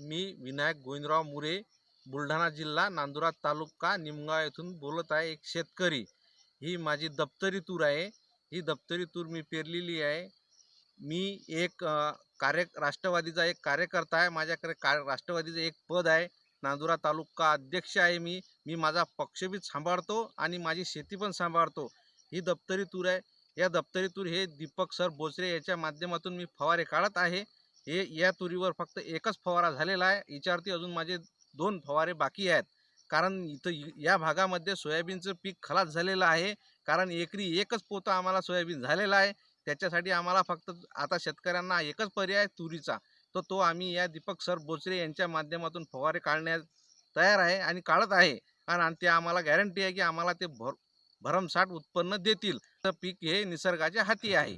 मी विनायक गोविंदराव मुरे बुलढाणा जिल्हा नांदुरा तालुका निमगाव येथून बोलत आहे एक शेतकरी. ही माझी दप्तरी तूर आहे. ही दप्तरी तूर मी पेरलेली आहे. मी एक कार्य राष्ट्रवादीचा एक कार्यकर्ता आहे. माझ्याकडे कार्य राष्ट्रवादीचं एक पद आहे. नांदुरा तालुका अध्यक्ष आहे मी. मी माझा पक्ष बी सांभाळतो आणि माझी शेती पण सांभाळतो. ही दप्तरी तूर आहे. या दप्तरी तूर हे दीपक सर बोचरे याच्या माध्यमातून मी फवारे काढत आहे. हे या तुरीवर फक्त एकच फवारा झालेला आहे. याच्यावरती अजून माझे दोन फवारे बाकी आहेत. कारण इथं या भागामध्ये सोयाबीनचं पीक खलास झालेलं आहे. कारण एकरी एकच पोतं आम्हाला सोयाबीन झालेला आहे. त्याच्यासाठी आम्हाला फक्त आता शेतकऱ्यांना एकच पर्याय तुरीचा. तर तो आम्ही या दीपक सर बोचरे यांच्या माध्यमातून फवारे काढण्यास तयार आहे आणि काढत आहे. आणि ते आम्हाला गॅरंटी आहे की आम्हाला ते भर भरमसाठ उत्पन्न देतील. तर पीक हे निसर्गाच्या हाती आहे.